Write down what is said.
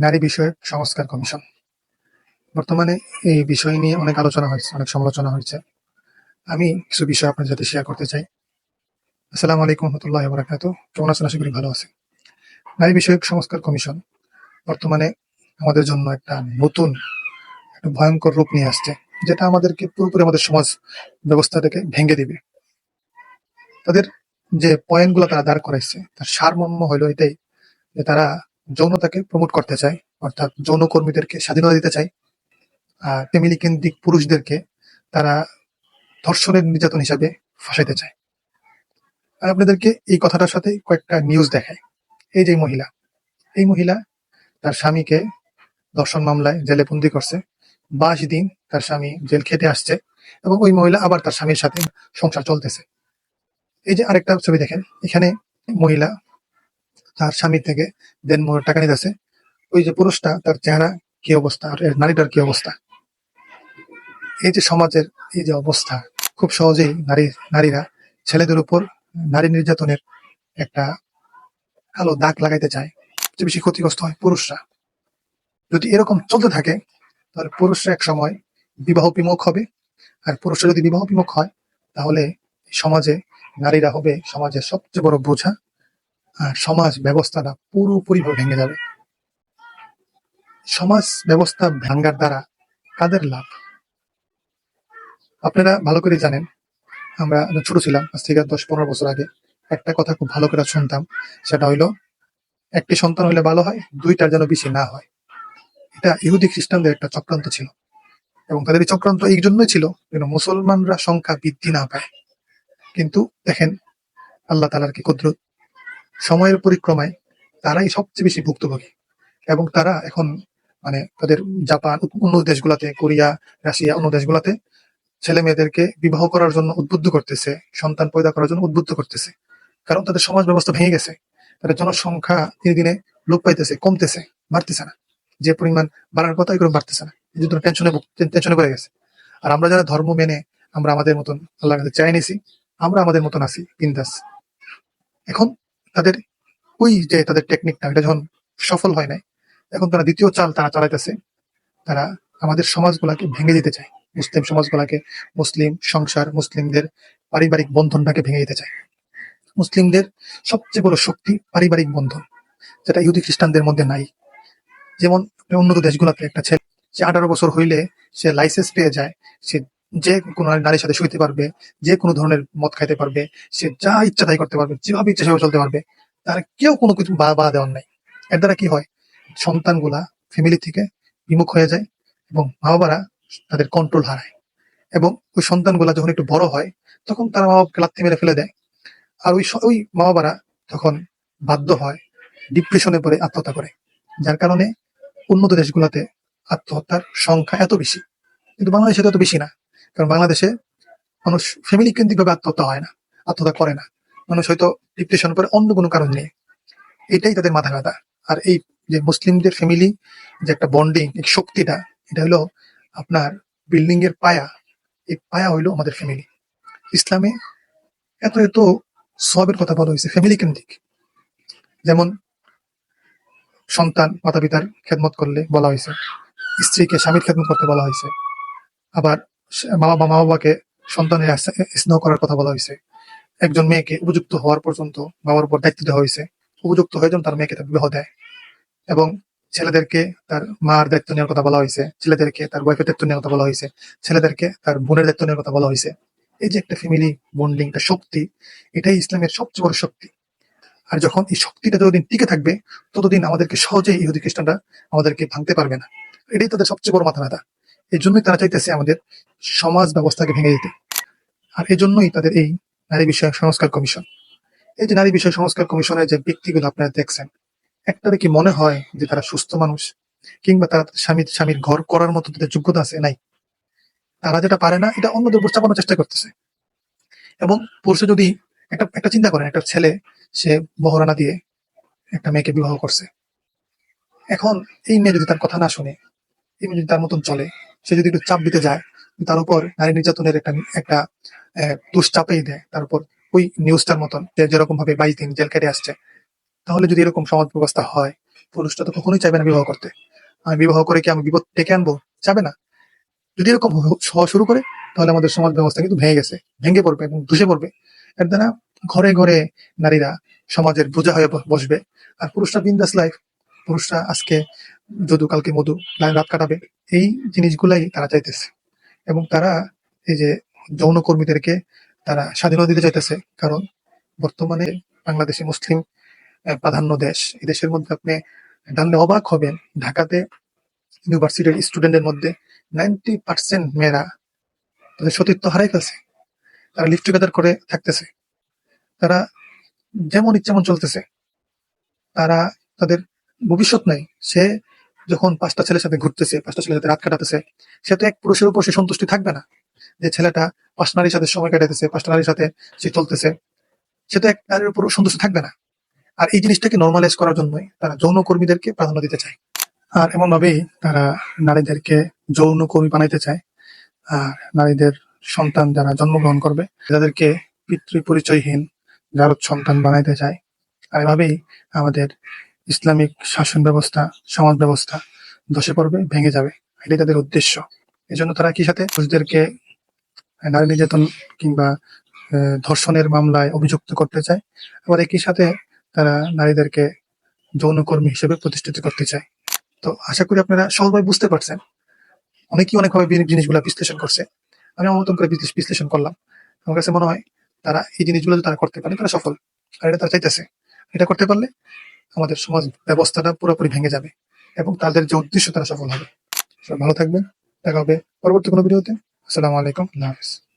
নারী বিষয়ক সংস্কার কমিশন। বর্তমানে এই বিষয় নিয়ে অনেক আলোচনা হয়েছে, অনেক সমালোচনা হয়েছে। আমি কিছু বিষয় আপনার সাথে শেয়ার করতে চাই। আসসালামু আলাইকুম রহমতুল্লাহ বরাকাত। কেমন আছেন? আশা করি ভালো আছে। নারী বিষয়ক সংস্কার কমিশন বর্তমানে আমাদের জন্য একটা নতুন, একটা ভয়ঙ্কর রূপ নিয়ে আসছে, যেটা আমাদেরকে পুরোপুরি আমাদের সমাজ ব্যবস্থাটাকে ভেঙে দিবে। তাদের যে পয়েন্টগুলো তারা দাঁড় করাইছে, তার সারমর্ম হলো এটাই, যে তারা যৌনতাকে প্রমোট করতে চায়, অর্থাৎ যৌন কর্মীদেরকে স্বাধীনতা দিতে চায়। আর ফ্যামিলি কেন্দ্রিক পুরুষদেরকে তারা ধর্ষণের নির্যাতন হিসাবে ফাঁসাইতে চায়। আর আপনাদেরকে এই কথাটার সাথে কয়েকটা নিউজ দেখায় এই যে মহিলা, এই মহিলা তার স্বামীকে ধর্ষণ মামলায় জেলে বন্দি করছে। বাইশ দিন তার স্বামী জেল খেতে আসছে এবং ওই মহিলা আবার তার স্বামীর সাথে সংসার চলতেছে। এই যে আরেকটা ছবি দেখেন, এখানে মহিলা তার স্বামীর থেকে দেন মোহর টাকা নিতেছে। ওই যে পুরুষটা, তার চেহারা কি অবস্থা? আর এর নারীটার কি অবস্থা? এই যে সমাজের এই যে অবস্থা, খুব সহজেই নারী, নারীরা ছেলেদের উপর নারী নির্যাতনের একটা কালো দাগ লাগাইতে চায়। সবচেয়ে বেশি ক্ষতিগ্রস্ত হয় পুরুষরা। যদি এরকম চলতে থাকে, তাহলে পুরুষরা এক সময় বিবাহ বিমুখ হবে। আর পুরুষরা যদি বিবাহ বিমুখ হয়, তাহলে সমাজে নারীরা হবে সমাজের সবচেয়ে বড় বোঝা। সমাজ ব্যবস্থাটা পুরোপুরি ভেঙে যাবে। সমাজ ব্যবস্থা ভাঙ্গার দ্বারা কাদের লাভ? আপনারা ভালো করে জানেন, আমরা ছোট ছিলাম, আজ থেকে দশ পনেরো বছর আগে। একটা কথা খুব ভালো করে শুনতাম, সেটা হইল, একটি সন্তান হলে ভালো হয়, দুইটার যেন বেশি না হয়। এটা ইহুদি খ্রিস্টানদের একটা চক্রান্ত ছিল। এবং তাদের চক্রান্ত এই জন্যই ছিল যেন মুসলমানরা সংখ্যা বৃদ্ধি না পায়। কিন্তু দেখেন, আল্লাহ তালার কি কুদরত? সময়ের পরিক্রমায় তারাই সবচেয়ে বেশি ভুক্তভোগী। এবং তারা এখন মানে তাদের জাপান, অন্য দেশগুলাতে, কোরিয়া, রাশিয়া, অন্য দেশগুলাতে ছেলে মেয়েদেরকে বিবাহ করার জন্য উদ্বুদ্ধ করতেছে, সন্তান পয়দা করার জন্য উদ্বুদ্ধ করতেছে। কারণ তাদের সমাজ ব্যবস্থা ভেঙে গেছে। তাদের জনসংখ্যা দিনে দিনে লোপ পাইতেছে, কমতেছে, বাড়তেছে না। যে পরিমাণ বাড়ার কথা এগুলো বাড়তেছে না। এই জন্য টেনশনে টেনশনে পড়ে গেছে। আর আমরা যারা ধর্ম মেনে আমরা আমাদের মতন আল্লাহ কাছে চাই নিছি, আমরা আমাদের মতন আছি, বিন্দাস। এখন তাদের ওই যে তাদের টেকনিকটা এটা যখন সফল হয় নাই, এখন তারা দ্বিতীয় চাল তারা চালাইতেছে। তারা আমাদের সমাজগুলাকে ভেঙে দিতে চায়। মুসলিম সমাজগুলাকে, মুসলিম সংসার, মুসলিমদের পারিবারিক বন্ধনটাকে ভেঙে দিতে চায়। মুসলিমদের সবচেয়ে বড় শক্তি পারিবারিক বন্ধন, যেটা ইহুদি খ্রিস্টানদের মধ্যে নাই। যেমন উন্নত দেশগুলোতে একটা ছেলে, সে আঠারো বছর হইলে সে লাইসেন্স পেয়ে যায়, সে যে কোনো নারীর সাথে শুইতে পারবে, যে কোনো ধরনের মদ খাইতে পারবে, সে যা ইচ্ছা তাই করতে পারবে, যেভাবে ইচ্ছা সেভাবে চলতে পারবে, তার কেউ কোনো কিছু বাধা দেওয়ার নাই। এর দ্বারা কি হয়? সন্তানগুলা ফ্যামিলি থেকে বিমুখ হয়ে যায় এবং মা বাবারা তাদের কন্ট্রোল হারায়। এবং ওই সন্তানগুলা যখন একটু বড় হয়, তখন তারা মা বাবাকে লাথি মেরে ফেলে দেয়। আর ওই ওই মা বাবারা তখন বাধ্য হয় ডিপ্রেশনে পড়ে আত্মহত্যা করে। যার কারণে উন্নত দেশগুলোতে আত্মহত্যার সংখ্যা এত বেশি। কিন্তু বাংলাদেশে এত বেশি না। কারণ বাংলাদেশে মানুষ ফ্যামিলি কেন্দ্রিক ভাবে আত্মহত্যা হয় না, আত্মহত্যা করে না। মানুষ হয়তো ডিপ্রেশন করে অন্য কোনো কারণ নেই এটাই তাদের মাথা ব্যথা। আর এই যে মুসলিমদের ফ্যামিলি যে একটা বন্ডিং এই শক্তিটা, এটা হলো আপনার বিল্ডিং এর পায়া। এই পায়া হইল আমাদের ফ্যামিলি ইসলামে এত এত সবের কথা বলা হয়েছে ফ্যামিলি কেন্দ্রিক যেমন সন্তান মাতা পিতার খেদমত করলে বলা হয়েছে, স্ত্রীকে স্বামীর খেদমত করতে বলা হয়েছে। আবার মা বাবা মা বাবাকে সন্তানের স্নেহ করার কথা বলা হয়েছে। একজন মেয়েকে উপযুক্ত হওয়ার পর্যন্ত বাবার উপর দায়িত্ব দেওয়া হয়েছে। উপযুক্ত হয়ে যেন তার মেয়েকে তার বিবাহ দেয় এবং ছেলেদেরকে তার মার দায়িত্ব নেওয়ার কথা বলা হয়েছে, ছেলেদেরকে তার ওয়াইফের দায়িত্ব নেওয়ার কথা বলা হয়েছে, ছেলেদেরকে তার বোনের দায়িত্ব নেওয়ার কথা বলা হয়েছে। এই যে একটা ফ্যামিলি বন্ডিং একটা শক্তি, এটাই ইসলামের সবচেয়ে বড় শক্তি। আর যখন এই শক্তিটা যতদিন টিকে থাকবে, ততদিন আমাদেরকে সহজেই ইহুদি খ্রিস্টানরা আমাদেরকে ভাঙতে পারবে না। এটাই তাদের সবচেয়ে বড় মাথা ব্যথা। এই জন্যই তারা চাইতেছে আমাদের সমাজ ব্যবস্থাকে ভেঙে দিতে। আর এই জন্যই তাদের এই নারী বিষয়ক সংস্কার কমিশন। এই যে নারী বিষয় সংস্কার কমিশনের যে ব্যক্তিগুলো আপনারা দেখছেন একটা দেখি মনে হয় যে তারা সুস্থ মানুষ? কিংবা তারা স্বামীর স্বামীর ঘর করার মতো তাদের যোগ্যতা আছে? নাই। তারা যেটা পারে না, এটা অন্যদের উপর চাপানোর চেষ্টা করতেছে। এবং পুরুষে যদি একটা একটা চিন্তা করেন, একটা ছেলে, সে বহরানা দিয়ে একটা মেয়েকে বিবাহ করছে। এখন এই মেয়ে যদি তার কথা না শুনে, এই মেয়ে যদি তার মতন চলে সে যদি একটু চাপ দিতে যায় তার উপর নারী নির্যাতনের একটা একটা আহ, দুশ্চাপেই দেয়। তার উপর ওই নিউজটার মতন যে যেরকম ভাবে বাইশ দিন জেল কেটে আসছে তাহলে যদি এরকম সমাজ ব্যবস্থা হয় পুরুষটা তো কখনোই চাইবে না বিবাহ করতে। আমি বিবাহ করে কি আমি বিপদ ডেকে আনব? চাবে না। যদি এরকম হ- হওয়া শুরু করে তাহলে আমাদের সমাজ ব্যবস্থা কিন্তু ভেঙে গেছে ভেঙে পড়বে এবং ধসে পড়বে। এর দ্বারা ঘরে ঘরে নারীরা সমাজের বোঝা হয়ে বসবে। আর পুরুষরা বিন্দাস লাইফ পুরুষরা আজকে যদু, কালকে মধু, লাইন রাত কাটাবে, এই জিনিসগুলাই তারা চাইতেছে। এবং তারা এই যে যৌন কর্মীদেরকে তারা স্বাধীনতা দিতে চাইতেছে, কারণ বর্তমানে বাংলাদেশে মুসলিম প্রাধান্য দেশ। এই দেশের মধ্যে আপনি জানলে অবাক হবেন, ঢাকাতে ইউনিভার্সিটির স্টুডেন্টের মধ্যে নাইনটি পার্সেন্ট মেয়েরা তাদের সতীর্থ হারাই ফেলছে। তারা লিভ টুগেদার করে থাকতেছে। তারা যেমন ইচ্ছে মন চলতেছে। তারা তাদের ভবিষ্যৎ নাই। সে যখন পাঁচটা ছেলের সাথে ঘুরতেছে, পাঁচটা ছেলের সাথে রাত কাটাতেছে, সে তো এক পুরুষের উপর সে সন্তুষ্টি থাকবে না। যে ছেলেটা পাঁচটা নারীর সাথে সময় কাটাতেছে পাঁচটা নারীর সাথে সে চলতেছে, সে তো এক নারীর উপর সন্তুষ্ট থাকবে না। আর এই জিনিসটাকে নর্মালাইজ করার জন্যই তারা যৌন কর্মীদেরকে প্রাধান্য দিতে চায়। আর এমন ভাবেই তারা নারীদেরকে যৌন কর্মী বানাইতে চায়। আর নারীদের সন্তান যারা জন্মগ্রহণ করবে, তাদেরকে পিতৃ পরিচয়হীন যার সন্তান বানাইতে চায়। আর এভাবেই আমাদের ইসলামিক শাসন ব্যবস্থা, সমাজ ব্যবস্থা ধসে পড়বে, ভেঙে যাবে। এটাই তাদের উদ্দেশ্য। এই জন্য তারা কি সাথে? পুরুষদেরকে নারী নির্যাতন কিংবা ধর্ষণের মামলায় অভিযুক্ত করতে চায়। আবার একই সাথে তারা নারীদেরকে যৌনকর্মী হিসেবে প্রতিষ্ঠিত করতে চায়। তো আশা করি আপনারা সহজভাবে বুঝতে পারছেন। অনেকেই অনেকভাবে জিনিসগুলো বিশ্লেষণ করছে। আমি আমার করে বিশ্লেষণ করলাম। আমার কাছে মনে হয় তারা এই জিনিসগুলো তারা করতে পারে, তারা সফল। আর এটা তারা চাইতেছে। এটা করতে পারলে আমাদের সমাজ ব্যবস্থাটা পুরোপুরি ভেঙে যাবে এবং তাদের যে উদ্দেশ্য তারা সফল হবে। সব ভালো থাকবেন। দেখা হবে পরবর্তী কোনো ভিডিওতে। আসসালামু আলাইকুম। আল্লাহ হাফিজ।